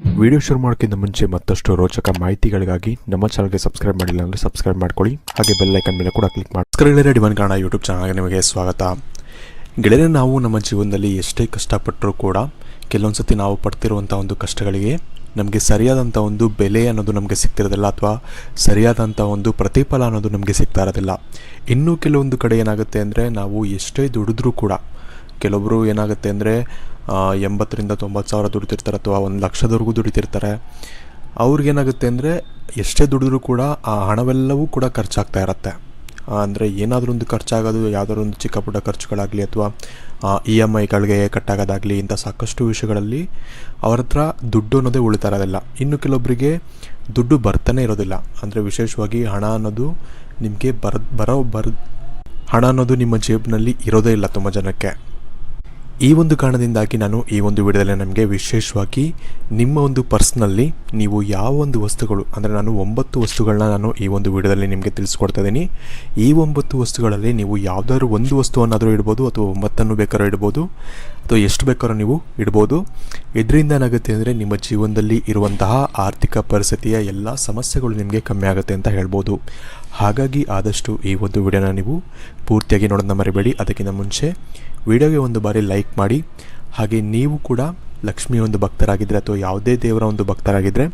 Video ಶುರು ಮಾಡೋಕ್ಕಿಂತ ಮುಂಚೆ ಮತ್ತಷ್ಟು ರೋಚಕ ಮಾಹಿತಿಗಳಿಗಾಗಿ ನಮ್ಮ ಚಾನಲ್ಗೆ ಸಬ್ಸ್ಕ್ರೈಬ್ ಮಾಡಿಲ್ಲ ಅಂದರೆ ಸಬ್ಸ್ಕ್ರೈಬ್ ಮಾಡ್ಕೊಳ್ಳಿ. ಹಾಗೆ ಬೆಲ್ ಐಕನ್ ಮೇಲೆ ಕೂಡ ಕ್ಲಿಕ್ ಮಾಡಿ. ನಮಸ್ಕಾರ ಡಿವನ್ ಕನ್ನಡ ಯೂಟ್ಯೂಬ್ ಚಾನಲ್ಗೆ ನಿಮಗೆ ಸ್ವಾಗತ. ಗೆಳೆಯರೆ, ನಾವು ನಮ್ಮ ಜೀವನದಲ್ಲಿ ಎಷ್ಟೇ ಕಷ್ಟಪಟ್ಟರೂ ಕೂಡ ಕೆಲವೊಂದು ಸತಿ ನಾವು ಪಡ್ತಿರುವಂಥ ಒಂದು ಕಷ್ಟಗಳಿಗೆ ನಮಗೆ ಸರಿಯಾದಂಥ ಒಂದು ಬೆಲೆ ಅನ್ನೋದು ನಮಗೆ ಸಿಗ್ತಿರೋದಿಲ್ಲ ಅಥವಾ ಸರಿಯಾದಂಥ ಒಂದು ಪ್ರತಿಫಲ ಅನ್ನೋದು ನಮಗೆ ಸಿಗ್ತಾ ಇರೋದಿಲ್ಲ. ಇನ್ನೂ ಕೆಲವೊಂದು ಕಡೆ ಏನಾಗುತ್ತೆ ಅಂದರೆ ನಾವು ಎಷ್ಟೇ ದುಡಿದ್ರೂ ಕೂಡ ಕೆಲವೊಬ್ಬರು ಏನಾಗುತ್ತೆ ಅಂದರೆ ಎಂಬತ್ತರಿಂದ ತೊಂಬತ್ತು ಸಾವಿರ ದುಡಿತಿರ್ತಾರೆ ಅಥವಾ ಒಂದು ಲಕ್ಷದವರೆಗೂ ದುಡಿತಿರ್ತಾರೆ. ಅವ್ರಿಗೇನಾಗುತ್ತೆ ಅಂದರೆ ಎಷ್ಟೇ ದುಡಿದ್ರೂ ಕೂಡ ಆ ಹಣವೆಲ್ಲವೂ ಕೂಡ ಖರ್ಚಾಗ್ತಾ ಇರುತ್ತೆ. ಅಂದರೆ ಏನಾದರೂ ಒಂದು ಖರ್ಚಾಗೋದು, ಯಾವುದಾದ್ರು ಒಂದು ಚಿಕ್ಕ ಪುಟ್ಟ ಖರ್ಚುಗಳಾಗಲಿ ಅಥವಾ ಇ ಎಂ ಐಗಳಿಗೆ ಕಟ್ಟಾಗೋದಾಗಲಿ ಇಂಥ ಸಾಕಷ್ಟು ವಿಷಯಗಳಲ್ಲಿ ಅವ್ರ ಹತ್ರ ದುಡ್ಡು ಅನ್ನೋದೇ ಉಳಿತಾ ಇರೋದಿಲ್ಲ. ಇನ್ನು ಕೆಲವೊಬ್ಬರಿಗೆ ದುಡ್ಡು ಬರ್ತಾನೆ ಇರೋದಿಲ್ಲ. ಅಂದರೆ ವಿಶೇಷವಾಗಿ ಹಣ ಅನ್ನೋದು ನಿಮಗೆ ಬರ, ಬರೋ, ಬರ, ಹಣ ಅನ್ನೋದು ನಿಮ್ಮ ಜೇಬಿನಲ್ಲಿ ಇರೋದೇ ಇಲ್ಲ ತುಂಬ ಜನಕ್ಕೆ. ಈ ಒಂದು ಕಾರಣದಿಂದಾಗಿ ನಾನು ಈ ಒಂದು ವಿಡಿಯೋದಲ್ಲಿ ನಮಗೆ ವಿಶೇಷವಾಗಿ ನಿಮ್ಮ ಒಂದು ಪರ್ಸ್ನಲ್ಲಿ ನೀವು ಯಾವ ಒಂದು ವಸ್ತುಗಳು, ಅಂದರೆ ನಾನು ಒಂಬತ್ತು ವಸ್ತುಗಳನ್ನ ನಾನು ಈ ಒಂದು ವಿಡಿಯೋದಲ್ಲಿ ನಿಮಗೆ ತಿಳಿಸ್ಕೊಡ್ತಾ ಇದ್ದೀನಿ. ಈ ಒಂಬತ್ತು ವಸ್ತುಗಳಲ್ಲಿ ನೀವು ಯಾವುದಾದ್ರು ಒಂದು ವಸ್ತುವನ್ನಾದರೂ ಇಡ್ಬೋದು ಅಥವಾ ಒಂಬತ್ತನ್ನು ಬೇಕಾದ್ರೂ ಇಡ್ಬೋದು ಅಥವಾ ಎಷ್ಟು ಬೇಕಾದ್ರೂ ನೀವು ಇಡ್ಬೋದು. ಇದರಿಂದ ಏನಾಗುತ್ತೆ ಅಂದರೆ ನಿಮ್ಮ ಜೀವನದಲ್ಲಿ ಇರುವಂತಹ ಆರ್ಥಿಕ ಪರಿಸ್ಥಿತಿಯ ಎಲ್ಲ ಸಮಸ್ಯೆಗಳು ನಿಮಗೆ ಕಮ್ಮಿ ಆಗುತ್ತೆ ಅಂತ ಹೇಳ್ಬೋದು. ಹಾಗಾಗಿ ಆದಷ್ಟು ಈ ಒಂದು ವಿಡಿಯೋನ ನೀವು ಪೂರ್ತಿಯಾಗಿ ನೋಡೋದನ್ನ ಮರಿಬೇಡಿ. ಅದಕ್ಕಿಂತ ಮುಂಚೆ ವಿಡಿಯೋಗೆ ಒಂದು ಬಾರಿ ಲೈಕ್ ಮಾಡಿ. ಹಾಗೆ ನೀವು ಕೂಡ ಲಕ್ಷ್ಮಿಯ ಒಂದು ಭಕ್ತರಾಗಿದ್ದರೆ ಅಥವಾ ಯಾವುದೇ ದೇವರ ಒಂದು ಭಕ್ತರಾಗಿದ್ದರೆ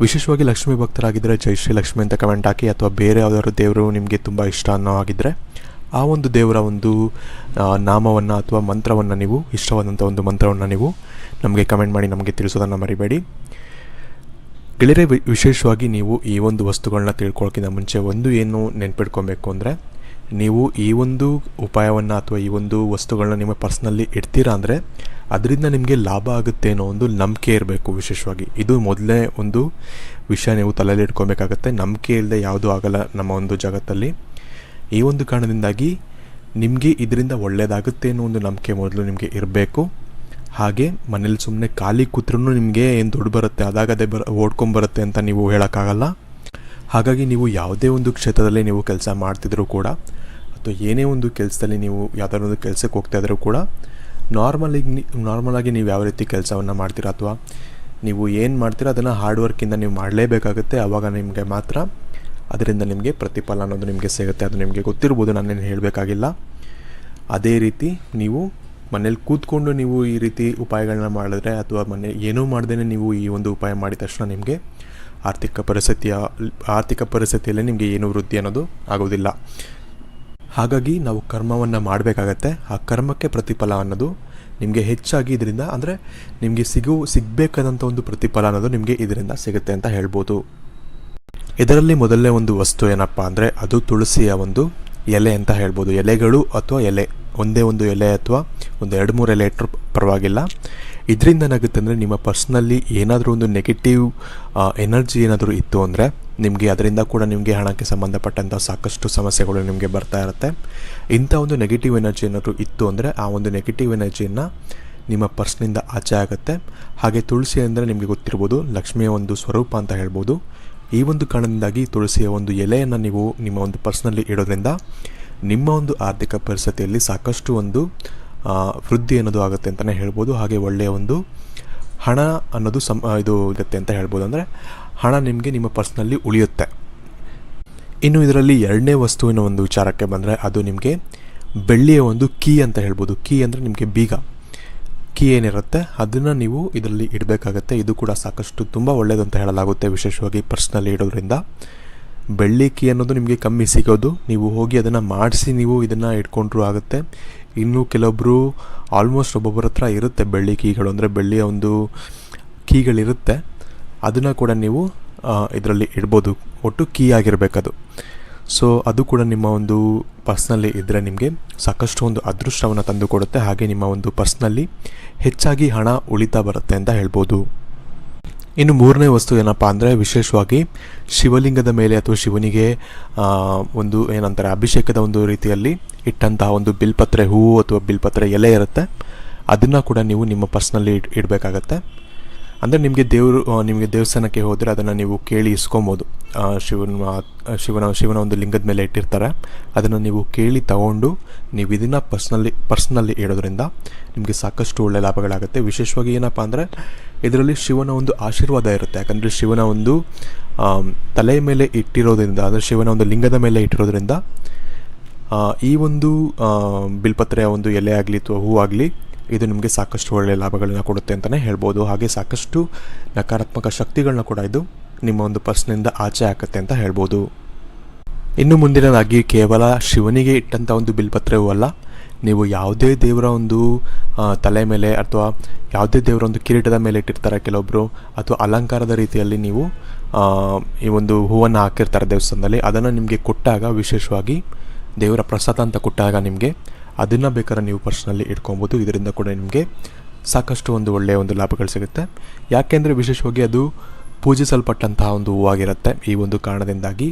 ವಿಶೇಷವಾಗಿ ಲಕ್ಷ್ಮಿ ಭಕ್ತರಾಗಿದ್ದರೆ ಜೈ ಶ್ರೀ ಲಕ್ಷ್ಮಿ ಅಂತ ಕಮೆಂಟ್ ಹಾಕಿ ಅಥವಾ ಬೇರೆ ಯಾವುದಾದ್ರು ದೇವರು ನಿಮಗೆ ತುಂಬ ಇಷ್ಟ ಅನ್ನೋ ಆಗಿದ್ದರೆ ಆ ಒಂದು ದೇವರ ಒಂದು ನಾಮವನ್ನು ಅಥವಾ ಮಂತ್ರವನ್ನು ನೀವು ಇಷ್ಟವಾದಂಥ ಒಂದು ಮಂತ್ರವನ್ನು ನೀವು ನಮಗೆ ಕಮೆಂಟ್ ಮಾಡಿ ನಮಗೆ ತಿಳಿಸೋದನ್ನು ಮರಿಬೇಡಿ. ಗೆಳೆಯರೆ ವಿಶೇಷವಾಗಿ ನೀವು ಈ ಒಂದು ವಸ್ತುಗಳನ್ನ ತಿಳ್ಕೊಳ್ಳೋಕ್ಕಿಂತ ಮುಂಚೆ ಒಂದು ಏನು ನೆನ್ಪಿಟ್ಕೊಬೇಕು ಅಂದರೆ, ನೀವು ಈ ಒಂದು ಉಪಾಯವನ್ನು ಅಥವಾ ಈ ಒಂದು ವಸ್ತುಗಳನ್ನ ನಿಮ್ಮ ಪರ್ಸ್ನಲ್ಲಿ ಇಡ್ತೀರಾ ಅಂದರೆ, ಅದರಿಂದ ನಿಮಗೆ ಲಾಭ ಆಗುತ್ತೆ ಅನ್ನೋ ಒಂದು ನಂಬಿಕೆ ಇರಬೇಕು ವಿಶೇಷವಾಗಿ. ಇದು ಮೊದಲನೇ ಒಂದು ವಿಷಯ ನೀವು ತಲೆಯಲ್ಲಿ ಇಟ್ಕೊಬೇಕಾಗತ್ತೆ. ನಂಬಿಕೆ ಇಲ್ಲದೆ ಯಾವುದೂ ಆಗಲ್ಲ ನಮ್ಮ ಒಂದು ಜಗತ್ತಲ್ಲಿ. ಈ ಒಂದು ಕಾರಣದಿಂದಾಗಿ ನಿಮಗೆ ಇದರಿಂದ ಒಳ್ಳೆಯದಾಗುತ್ತೆ ಅನ್ನೋ ಒಂದು ನಂಬಿಕೆ ಮೊದಲು ನಿಮಗೆ ಇರಬೇಕು. ಹಾಗೆ ಮನೇಲಿ ಸುಮ್ಮನೆ ಖಾಲಿ ಕೂತ್ರೂ ನಿಮಗೆ ಏನು ದುಡ್ಡು ಬರುತ್ತೆ, ಅದಾಗದೇ ಬರ, ಓಡ್ಕೊಂಬರುತ್ತೆ ಅಂತ ನೀವು ಹೇಳೋಕ್ಕಾಗಲ್ಲ. ಹಾಗಾಗಿ ನೀವು ಯಾವುದೇ ಒಂದು ಕ್ಷೇತ್ರದಲ್ಲಿ ನೀವು ಕೆಲಸ ಮಾಡ್ತಿದ್ರು ಕೂಡ, ಅಥವಾ ಏನೇ ಒಂದು ಕೆಲಸದಲ್ಲಿ ನೀವು ಯಾವುದಾದ್ರು ಒಂದು ಕೆಲಸಕ್ಕೆ ಹೋಗ್ತಾ ಇದ್ರೂ ಕೂಡ ನಾರ್ಮಲಿಗೆ ನಾರ್ಮಲಾಗಿ ನೀವು ಯಾವ ರೀತಿ ಕೆಲಸವನ್ನು ಮಾಡ್ತೀರ ಅಥವಾ ನೀವು ಏನು ಮಾಡ್ತೀರೋ ಅದನ್ನು ಹಾರ್ಡ್ ವರ್ಕಿಂದ ನೀವು ಮಾಡಲೇಬೇಕಾಗುತ್ತೆ ಆವಾಗ ನಿಮಗೆ ಮಾತ್ರ ಅದರಿಂದ ನಿಮಗೆ ಪ್ರತಿಫಲ ಅನ್ನೋದು ನಿಮಗೆ ಸಿಗುತ್ತೆ. ಅದು ನಿಮಗೆ ಗೊತ್ತಿರ್ಬೋದು, ನಾನೇನು ಹೇಳಬೇಕಾಗಿಲ್ಲ. ಅದೇ ರೀತಿ ನೀವು ಮನೇಲಿ ಕೂತ್ಕೊಂಡು ನೀವು ಈ ರೀತಿ ಉಪಾಯಗಳನ್ನ ಮಾಡಿದ್ರೆ ಅಥವಾ ಮನೆ ಏನೂ ಮಾಡ್ದೇ ನೀವು ಈ ಒಂದು ಉಪಾಯ ಮಾಡಿದ ತಕ್ಷಣ ನಿಮಗೆ ಆರ್ಥಿಕ ಪರಿಸ್ಥಿತಿಯ ಆರ್ಥಿಕ ಪರಿಸ್ಥಿತಿಯಲ್ಲಿ ನಿಮಗೆ ಏನು ವೃದ್ಧಿ ಅನ್ನೋದು ಆಗೋದಿಲ್ಲ. ಹಾಗಾಗಿ ನಾವು ಕರ್ಮವನ್ನು ಮಾಡಬೇಕಾಗತ್ತೆ. ಆ ಕರ್ಮಕ್ಕೆ ಪ್ರತಿಫಲ ಅನ್ನೋದು ನಿಮಗೆ ಹೆಚ್ಚಾಗಿ ಇದರಿಂದ ಅಂದರೆ ನಿಮಗೆ ಸಿಗು, ಸಿಗಬೇಕಾದಂಥ ಒಂದು ಪ್ರತಿಫಲ ಅನ್ನೋದು ನಿಮಗೆ ಇದರಿಂದ ಸಿಗುತ್ತೆ ಅಂತ ಹೇಳ್ಬೋದು. ಇದರಲ್ಲಿ ಮೊದಲನೇ ಒಂದು ವಸ್ತು ಏನಪ್ಪ ಅಂದರೆ ಅದು ತುಳಸಿಯ ಒಂದು ಎಲೆ ಅಂತ ಹೇಳ್ಬೋದು. ಎಲೆಗಳು ಅಥವಾ ಎಲೆ. ಒಂದೇ ಒಂದು ಎಲೆ ಅಥವಾ ಒಂದು ಎರಡು ಮೂರು ಎಲೆ ಇಟ್ಟರು ಪರವಾಗಿಲ್ಲ. ಇದರಿಂದ ಏನಾಗುತ್ತೆ ಅಂದರೆ ನಿಮ್ಮ ಪರ್ಸ್ನಲ್ಲಿ ಏನಾದರೂ ಒಂದು ನೆಗೆಟಿವ್ ಎನರ್ಜಿ ಏನಾದರೂ ಇತ್ತು ಅಂದರೆ ನಿಮಗೆ ಅದರಿಂದ ಕೂಡ ನಿಮಗೆ ಹಣಕ್ಕೆ ಸಂಬಂಧಪಟ್ಟಂಥ ಸಾಕಷ್ಟು ಸಮಸ್ಯೆಗಳು ನಿಮಗೆ ಬರ್ತಾ ಇರುತ್ತೆ. ಇಂಥ ಒಂದು ನೆಗೆಟಿವ್ ಎನರ್ಜಿ ಏನಾದರೂ ಇತ್ತು ಅಂದರೆ ಆ ಒಂದು ನೆಗೆಟಿವ್ ಎನರ್ಜಿಯನ್ನು ನಿಮ್ಮ ಪರ್ಸ್ನಿಂದ ಆಚೆ ಆಗುತ್ತೆ. ಹಾಗೆ ತುಳಸಿ ಅಂದರೆ ನಿಮಗೆ ಗೊತ್ತಿರ್ಬೋದು, ಲಕ್ಷ್ಮಿಯ ಒಂದು ಸ್ವರೂಪ ಅಂತ ಹೇಳ್ಬೋದು. ಈ ಒಂದು ಕಾರಣದಿಂದಾಗಿ ತುಳಸಿಯ ಒಂದು ಎಲೆಯನ್ನು ನೀವು ನಿಮ್ಮ ಒಂದು ಪರ್ಸ್ನಲ್ಲಿ ಇಡೋದ್ರಿಂದ ನಿಮ್ಮ ಒಂದು ಆರ್ಥಿಕ ಪರಿಸ್ಥಿತಿಯಲ್ಲಿ ಸಾಕಷ್ಟು ಒಂದು ವೃದ್ಧಿ ಅನ್ನೋದು ಆಗುತ್ತೆ ಅಂತಲೇ ಹೇಳ್ಬೋದು. ಹಾಗೆ ಒಳ್ಳೆಯ ಒಂದು ಹಣ ಅನ್ನೋದು ಸಮ ಇದು ಇರುತ್ತೆ ಅಂತ ಹೇಳ್ಬೋದು. ಅಂದರೆ ಹಣ ನಿಮಗೆ ನಿಮ್ಮ ಪರ್ಸ್ನಲ್ಲಿ ಉಳಿಯುತ್ತೆ. ಇನ್ನು ಇದರಲ್ಲಿ ಎರಡನೇ ವಸ್ತುವಿನ ಒಂದು ವಿಚಾರಕ್ಕೆ ಬಂದರೆ ಅದು ನಿಮಗೆ ಬೆಳ್ಳಿಯ ಒಂದು ಕೀ ಅಂತ ಹೇಳ್ಬೋದು. ಕೀ ಅಂದರೆ ನಿಮಗೆ ಬೀಗ. ಕೀ ಏನಿರುತ್ತೆ, ಅದನ್ನು ನೀವು ಇದರಲ್ಲಿ ಇಡಬೇಕಾಗತ್ತೆ. ಇದು ಕೂಡ ಸಾಕಷ್ಟು ತುಂಬ ಒಳ್ಳೆಯದು ಅಂತ ಹೇಳಲಾಗುತ್ತೆ ವಿಶೇಷವಾಗಿ ಪರ್ಸ್ನಲ್ಲಿ ಇಡೋದ್ರಿಂದ. ಬೆಳ್ಳಿ ಕೀ ಅನ್ನೋದು ನಿಮಗೆ ಕಮ್ಮಿ ಸಿಗೋದು. ನೀವು ಹೋಗಿ ಅದನ್ನು ಮಾಡಿಸಿ ನೀವು ಇದನ್ನು ಇಟ್ಕೊಂಡ್ರೂ ಆಗುತ್ತೆ. ಇನ್ನು ಕೆಲವೊಬ್ಬರು ಆಲ್ಮೋಸ್ಟ್ ಒಬ್ಬೊಬ್ಬರ ಹತ್ರ ಇರುತ್ತೆ ಬೆಳ್ಳಿ ಕೀಗಳು. ಅಂದರೆ ಬೆಳ್ಳಿಯ ಒಂದು ಕೀಗಳಿರುತ್ತೆ. ಅದನ್ನು ಕೂಡ ನೀವು ಇದರಲ್ಲಿ ಇಡ್ಬೋದು. ಒಟ್ಟು ಕೀ ಆಗಿರಬೇಕದು. ಸೊ ಅದು ಕೂಡ ನಿಮ್ಮ ಒಂದು ಪರ್ಸ್ನಲ್ಲಿ ಇದ್ದರೆ ನಿಮಗೆ ಸಾಕಷ್ಟು ಒಂದು ಅದೃಷ್ಟವನ್ನು ತಂದುಕೊಡುತ್ತೆ ಹಾಗೆ ನಿಮ್ಮ ಒಂದು ಪರ್ಸ್ನಲ್ಲಿ ಹೆಚ್ಚಾಗಿ ಹಣ ಉಳಿತಾ ಬರುತ್ತೆ ಅಂತ ಹೇಳ್ಬೋದು. ಇನ್ನು ಮೂರನೇ ವಸ್ತು ಏನಪ್ಪ ಅಂದರೆ ವಿಶೇಷವಾಗಿ ಶಿವಲಿಂಗದ ಮೇಲೆ ಅಥವಾ ಶಿವನಿಗೆ ಒಂದು ಏನಂತಾರೆ, ಅಭಿಷೇಕದ ಒಂದು ರೀತಿಯಲ್ಲಿ ಇಟ್ಟಂತಹ ಒಂದು ಬಿಲ್ಪತ್ರೆ, ಹೂವು ಅಥವಾ ಬಿಲ್ಪತ್ರೆ ಎಲೆ ಇರುತ್ತೆ. ಅದನ್ನು ಕೂಡ ನೀವು ನಿಮ್ಮ ಪರ್ಸ್ನಲ್ಲಿ ಇಟ್ ಇಡಬೇಕಾಗತ್ತೆ. ಅಂದರೆ ನಿಮಗೆ ದೇವರು ನಿಮಗೆ ದೇವಸ್ಥಾನಕ್ಕೆ ಹೋದರೆ ಅದನ್ನು ನೀವು ಕೇಳಿ ಇಸ್ಕೊಬೋದು. ಶಿವನ ಶಿವನ ಶಿವನ ಒಂದು ಲಿಂಗದ ಮೇಲೆ ಇಟ್ಟಿರ್ತಾರೆ. ಅದನ್ನು ನೀವು ಕೇಳಿ ತಗೊಂಡು ನೀವು ಇದನ್ನು ಪರ್ಸ್ನಲ್ಲಿ ಪರ್ಸ್ನಲ್ಲಿ ಇಡೋದ್ರಿಂದ ನಿಮಗೆ ಸಾಕಷ್ಟು ಒಳ್ಳೆಯ ಲಾಭಗಳಾಗುತ್ತೆ. ವಿಶೇಷವಾಗಿ ಏನಪ್ಪ ಅಂದರೆ ಇದರಲ್ಲಿ ಶಿವನ ಒಂದು ಆಶೀರ್ವಾದ ಇರುತ್ತೆ. ಯಾಕಂದರೆ ಶಿವನ ಒಂದು ತಲೆಯ ಮೇಲೆ ಇಟ್ಟಿರೋದ್ರಿಂದ, ಅಂದರೆ ಶಿವನ ಒಂದು ಲಿಂಗದ ಮೇಲೆ ಇಟ್ಟಿರೋದ್ರಿಂದ ಈ ಒಂದು ಬಿಲ್ಪತ್ರೆಯ ಒಂದು ಎಲೆ ಆಗಲಿ ಅಥವಾ ಆಗಲಿ, ಇದು ನಿಮಗೆ ಸಾಕಷ್ಟು ಒಳ್ಳೆಯ ಲಾಭಗಳನ್ನ ಕೊಡುತ್ತೆ ಅಂತಲೇ ಹೇಳ್ಬೋದು. ಹಾಗೆ ಸಾಕಷ್ಟು ನಕಾರಾತ್ಮಕ ಶಕ್ತಿಗಳನ್ನ ಕೂಡ ಇದು ನಿಮ್ಮ ಒಂದು ಪರ್ಸ್ನಿಂದ ಆಚೆ ಹಾಕುತ್ತೆ ಅಂತ ಹೇಳ್ಬೋದು. ಇನ್ನು ಮುಂದಿನದಾಗಿ ಕೇವಲ ಶಿವನಿಗೆ ಇಟ್ಟಂಥ ಒಂದು ಬಿಲ್ಪತ್ರೆಯೂ ಅಲ್ಲ, ನೀವು ಯಾವುದೇ ದೇವರ ಒಂದು ತಲೆ ಮೇಲೆ ಅಥವಾ ಯಾವುದೇ ದೇವರೊಂದು ಕಿರೀಟದ ಮೇಲೆ ಇಟ್ಟಿರ್ತಾರೆ ಕೆಲವೊಬ್ಬರು ಅಥವಾ ಅಲಂಕಾರದ ರೀತಿಯಲ್ಲಿ ನೀವು ಈ ಒಂದು ಹೂವನ್ನು ಹಾಕಿರ್ತಾರೆ ದೇವಸ್ಥಾನದಲ್ಲಿ. ಅದನ್ನು ನಿಮಗೆ ಕೊಟ್ಟಾಗ ವಿಶೇಷವಾಗಿ ದೇವರ ಪ್ರಸಾದ ಅಂತ ಕೊಟ್ಟಾಗ ನಿಮಗೆ ಅದನ್ನು ಬೇಕಾದ್ರೆ ನೀವು ಪರ್ಸ್ನಲ್ಲಿ ಇಟ್ಕೊಬೋದು. ಇದರಿಂದ ಕೂಡ ನಿಮಗೆ ಸಾಕಷ್ಟು ಒಂದು ಒಳ್ಳೆಯ ಒಂದು ಲಾಭಗಳು ಸಿಗುತ್ತೆ. ಯಾಕೆಂದರೆ ವಿಶೇಷವಾಗಿ ಅದು ಪೂಜಿಸಲ್ಪಟ್ಟಂತಹ ಒಂದು ಹೂವಾಗಿರುತ್ತೆ. ಈ ಒಂದು ಕಾರಣದಿಂದಾಗಿ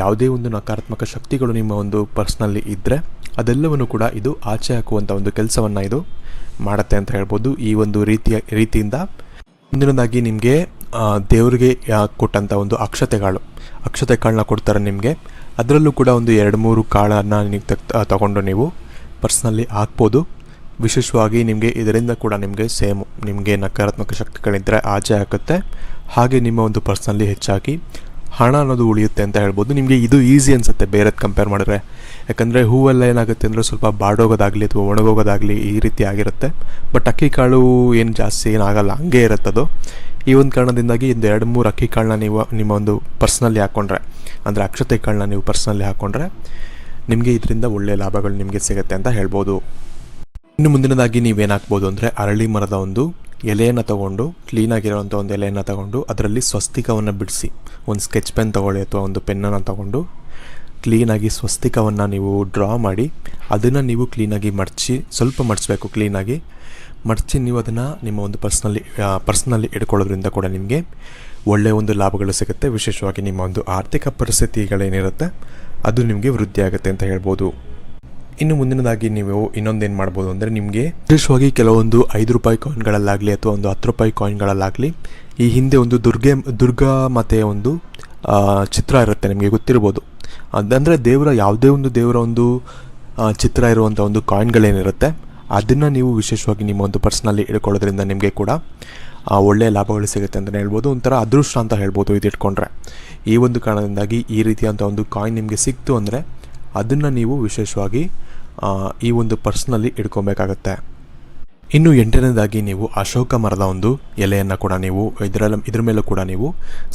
ಯಾವುದೇ ಒಂದು ನಕಾರಾತ್ಮಕ ಶಕ್ತಿಗಳು ನಿಮ್ಮ ಒಂದು ಪರ್ಸ್ನಲ್ಲಿ ಇದ್ದರೆ ಅದೆಲ್ಲವನ್ನು ಕೂಡ ಇದು ಆಚೆ ಹಾಕುವಂಥ ಒಂದು ಕೆಲಸವನ್ನು ಇದು ಮಾಡುತ್ತೆ ಅಂತ ಹೇಳ್ಬೋದು. ಈ ಒಂದು ರೀತಿಯ, ರೀತಿಯಿಂದ ಮುಂದಿನದಾಗಿ ನಿಮಗೆ ದೇವರಿಗೆ ಕೊಟ್ಟಂಥ ಒಂದು ಅಕ್ಷತೆಗಳು ಅಕ್ಷತೆ ಕಾಳನ್ನ ಕೊಡ್ತಾರೆ ನಿಮಗೆ. ಅದರಲ್ಲೂ ಕೂಡ ಒಂದು ಎರಡು ಮೂರು ಕಾಳನ್ನು ನೀವು ತೆಗ್ ತಗೊಂಡು ನೀವು ಪರ್ಸ್ನಲ್ಲಿ ಹಾಕ್ಬೋದು. ವಿಶೇಷವಾಗಿ ನಿಮಗೆ ಇದರಿಂದ ಕೂಡ ನಿಮಗೆ ಸೇಮ್, ನಿಮಗೆ ನಕಾರಾತ್ಮಕ ಶಕ್ತಿಗಳಿದ್ದರೆ ಆಚೆ ಹಾಕುತ್ತೆ. ಹಾಗೆ ನಿಮ್ಮ ಒಂದು ಪರ್ಸ್ನಲ್ಲಿ ಹೆಚ್ಚಾಗಿ ಹಣ ಅನ್ನೋದು ಉಳಿಯುತ್ತೆ ಅಂತ ಹೇಳ್ಬೋದು. ನಿಮಗೆ ಇದು ಈಸಿ ಅನಿಸುತ್ತೆ ಬೇರೆದು ಕಂಪೇರ್ ಮಾಡಿದ್ರೆ. ಯಾಕಂದರೆ ಹೂವೆಲ್ಲ ಏನಾಗುತ್ತೆ ಅಂದರೆ ಸ್ವಲ್ಪ ಬಾಡೋಗೋದಾಗಲಿ ಅಥವಾ ಒಣಗೋಗೋದಾಗಲಿ ಈ ರೀತಿ ಆಗಿರುತ್ತೆ. ಬಟ್ ಅಕ್ಕಿ ಕಾಳು ಏನು ಜಾಸ್ತಿ ಏನಾಗಲ್ಲ ಹಂಗೆ ಇರುತ್ತದು ಈ ಒಂದು ಕಾರಣದಿಂದಾಗಿ ಒಂದು ಎರಡು ಮೂರು ಅಕ್ಕಿ ಕಾಳನ್ನ ನೀವು ನಿಮ್ಮ ಒಂದು ಪರ್ಸ್ನಲ್ಲಿ ಹಾಕ್ಕೊಂಡ್ರೆ ಅಂದರೆ ಅಕ್ಷತೆ ಕಾಳನ್ನ ನೀವು ಪರ್ಸ್ನಲ್ಲಿ ಹಾಕ್ಕೊಂಡ್ರೆ ನಿಮಗೆ ಇದರಿಂದ ಒಳ್ಳೆಯ ಲಾಭಗಳು ನಿಮಗೆ ಸಿಗುತ್ತೆ ಅಂತ ಹೇಳ್ಬೋದು. ಇನ್ನು ಮುಂದಿನದಾಗಿ ನೀವೇನಾಗ್ಬೋದು ಅಂದರೆ ಅರಳಿ ಮರದ ಒಂದು ಎಲೆಯನ್ನು ತಗೊಂಡು ಕ್ಲೀನಾಗಿರೋವಂಥ ಒಂದು ಎಲೆಯನ್ನು ತಗೊಂಡು, ಅದರಲ್ಲಿ ಸ್ವಸ್ತಿಕವನ್ನು ಬಿಡಿಸಿ. ಒಂದು ಸ್ಕೆಚ್ ಪೆನ್ ತಗೊಳ್ಳಿ ಅಥವಾ ಒಂದು ಪೆನ್ನನ್ನು ತಗೊಂಡು ಕ್ಲೀನಾಗಿ ಸ್ವಸ್ತಿಕವನ್ನು ನೀವು ಡ್ರಾ ಮಾಡಿ, ಅದನ್ನು ನೀವು ಕ್ಲೀನಾಗಿ ಮಡಚಿ, ಸ್ವಲ್ಪ ಮಡಿಸ್ಬೇಕು ಕ್ಲೀನಾಗಿ ಮಡಚಿ ನೀವು ಅದನ್ನು ನಿಮ್ಮ ಒಂದು ಪರ್ಸ್ನಲ್ಲಿ ಪರ್ಸ್ನಲ್ಲಿ ಇಟ್ಕೊಳ್ಳೋದ್ರಿಂದ ಕೂಡ ನಿಮಗೆ ಒಳ್ಳೆಯ ಒಂದು ಲಾಭಗಳು ಸಿಗುತ್ತೆ. ವಿಶೇಷವಾಗಿ ನಿಮ್ಮ ಒಂದು ಆರ್ಥಿಕ ಪರಿಸ್ಥಿತಿಗಳೇನಿರುತ್ತೆ, ಅದು ನಿಮಗೆ ವೃದ್ಧಿಯಾಗುತ್ತೆ ಅಂತ ಹೇಳ್ಬೋದು. ಇನ್ನು ಮುಂದಿನದಾಗಿ ನೀವು ಇನ್ನೊಂದೇನು ಮಾಡ್ಬೋದು ಅಂದರೆ ನಿಮಗೆ ವಿಶೇಷವಾಗಿ ಕೆಲವೊಂದು ಐದು ರೂಪಾಯಿ ಕಾಯಿನ್ಗಳಲ್ಲಾಗಲಿ ಅಥವಾ ಒಂದು ಹತ್ತು ರೂಪಾಯಿ ಕಾಯಿನ್ಗಳಲ್ಲಾಗಲಿ ಈ ಹಿಂದೆ ಒಂದು ದುರ್ಗೆ, ದುರ್ಗಾ ಮಾತೆಯ ಒಂದು ಚಿತ್ರ ಇರುತ್ತೆ, ನಿಮಗೆ ಗೊತ್ತಿರ್ಬೋದು. ಅದಂದರೆ ದೇವರ ಯಾವುದೇ ಒಂದು ದೇವರ ಒಂದು ಚಿತ್ರ ಇರುವಂಥ ಒಂದು ಕಾಯಿನ್ಗಳೇನಿರುತ್ತೆ ಅದನ್ನು ನೀವು ವಿಶೇಷವಾಗಿ ನಿಮ್ಮ ಒಂದು ಪರ್ಸ್ನಲ್ಲಿ ಇಟ್ಕೊಳ್ಳೋದ್ರಿಂದ ನಿಮಗೆ ಕೂಡ ಒಳ್ಳೆಯ ಲಾಭಗಳು ಸಿಗುತ್ತೆ ಅಂತಲೇ ಹೇಳ್ಬೋದು. ಒಂಥರ ಅದೃಷ್ಟ ಅಂತ ಹೇಳ್ಬೋದು ಇದು ಇಟ್ಕೊಂಡ್ರೆ. ಈ ಒಂದು ಕಾರಣದಿಂದಾಗಿ ಈ ರೀತಿಯಾದಂಥ ಒಂದು ಕಾಯಿನ್ ನಿಮಗೆ ಸಿಕ್ತು ಅಂದರೆ, ಅದನ್ನು ನೀವು ವಿಶೇಷವಾಗಿ ಈ ಒಂದು ಪರ್ಸ್ನಲ್ಲಿ ಇಟ್ಕೊಬೇಕಾಗತ್ತೆ ಇನ್ನು ಎಂಟನೇದಾಗಿ ನೀವು ಅಶೋಕ ಮರದ ಒಂದು ಎಲೆಯನ್ನು ಕೂಡ ನೀವು ಇದರ ಇದ್ರ ಮೇಲೂ ಕೂಡ ನೀವು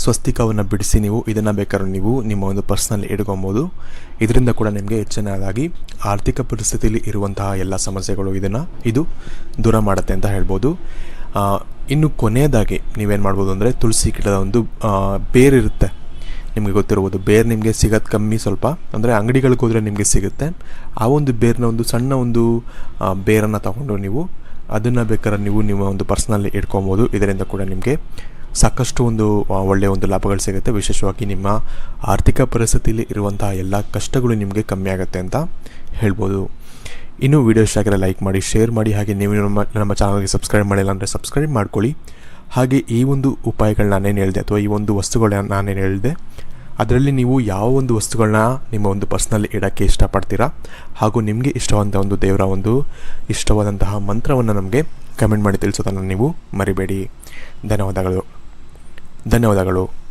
ಸ್ವಸ್ತಿಕವನ್ನು ಬಿಡಿಸಿ ನೀವು ಇದನ್ನು ಬೇಕಾದ್ರೆ ನೀವು ನಿಮ್ಮ ಒಂದು ಪರ್ಸ್ನಲ್ಲಿ ಇಟ್ಕೊಬೋದು ಇದರಿಂದ ಕೂಡ ನಿಮಗೆ ಹೆಚ್ಚಿನದಾಗಿ ಆರ್ಥಿಕ ಪರಿಸ್ಥಿತಿಯಲ್ಲಿ ಇರುವಂತಹ ಎಲ್ಲ ಸಮಸ್ಯೆಗಳು ಇದನ್ನು ಇದು ದೂರ ಮಾಡುತ್ತೆ ಅಂತ ಹೇಳ್ಬೋದು. ಇನ್ನು ಕೊನೆಯದಾಗಿ ನೀವೇನು ಮಾಡ್ಬೋದು ಅಂದರೆ ತುಳಸಿ ಗಿಡದ ಒಂದು ಬೇರಿರುತ್ತೆ. ನಿಮಗೆ ಗೊತ್ತಿರ್ಬೋದು ಬೇರ್ ನಿಮಗೆ ಸಿಗೋದು ಕಮ್ಮಿ ಸ್ವಲ್ಪ. ಅಂದರೆ ಅಂಗಡಿಗಳಿಗೆ ಹೋದರೆ ನಿಮಗೆ ಸಿಗುತ್ತೆ. ಆ ಒಂದು ಬೇರ್ನ ಒಂದು ಸಣ್ಣ ಒಂದು ಬೇರನ್ನು ತಗೊಂಡು ನೀವು ಅದನ್ನು ಬೇಕಾದ್ರೆ ನೀವು ನಿಮ್ಮ ಒಂದು ಪರ್ಸ್ನಲ್ಲಿ ಇಟ್ಕೊಬೋದು. ಇದರಿಂದ ಕೂಡ ನಿಮಗೆ ಸಾಕಷ್ಟು ಒಂದು ಒಳ್ಳೆಯ ಒಂದು ಲಾಭಗಳು ಸಿಗುತ್ತೆ. ವಿಶೇಷವಾಗಿ ನಿಮ್ಮ ಆರ್ಥಿಕ ಪರಿಸ್ಥಿತಿಯಲ್ಲಿ ಇರುವಂತಹ ಎಲ್ಲ ಕಷ್ಟಗಳು ನಿಮಗೆ ಕಮ್ಮಿ ಆಗುತ್ತೆ ಅಂತ ಹೇಳ್ಬೋದು. ಇನ್ನೂ ವಿಡಿಯೋ ಇಷ್ಟ ಲೈಕ್ ಮಾಡಿ ಶೇರ್ ಮಾಡಿ. ಹಾಗೆ ನೀವು ನಮ್ಮ ನಮ್ಮ ಚಾನಲ್ಗೆ ಸಬ್ಸ್ಕ್ರೈಬ್ ಮಾಡಿಲ್ಲ ಅಂದರೆ ಸಬ್ಸ್ಕ್ರೈಬ್ ಮಾಡ್ಕೊಳ್ಳಿ. ಹಾಗೆ ಈ ಒಂದು ಉಪಾಯಗಳನ್ನ ನಾನೇನು ಹೇಳಿದೆ ಅಥವಾ ಈ ಒಂದು ವಸ್ತುಗಳನ್ನ ನಾನೇನು ಹೇಳಿದೆ, ಅದರಲ್ಲಿ ನೀವು ಯಾವ ಒಂದು ವಸ್ತುಗಳನ್ನ ನಿಮ್ಮ ಒಂದು ಪರ್ಸ್ನಲ್ಲಿ ಇಡೋಕ್ಕೆ ಇಷ್ಟಪಡ್ತೀರಾ ಹಾಗೂ ನಿಮಗೆ ಇಷ್ಟವಾದಂಥ ಒಂದು ದೇವರ ಒಂದು ಇಷ್ಟವಾದಂತಹ ಮಂತ್ರವನ್ನು ನಮಗೆ ಕಮೆಂಟ್ ಮಾಡಿ ತಿಳಿಸೋದನ್ನು ನೀವು ಮರಿಬೇಡಿ. ಧನ್ಯವಾದಗಳು. ಧನ್ಯವಾದಗಳು.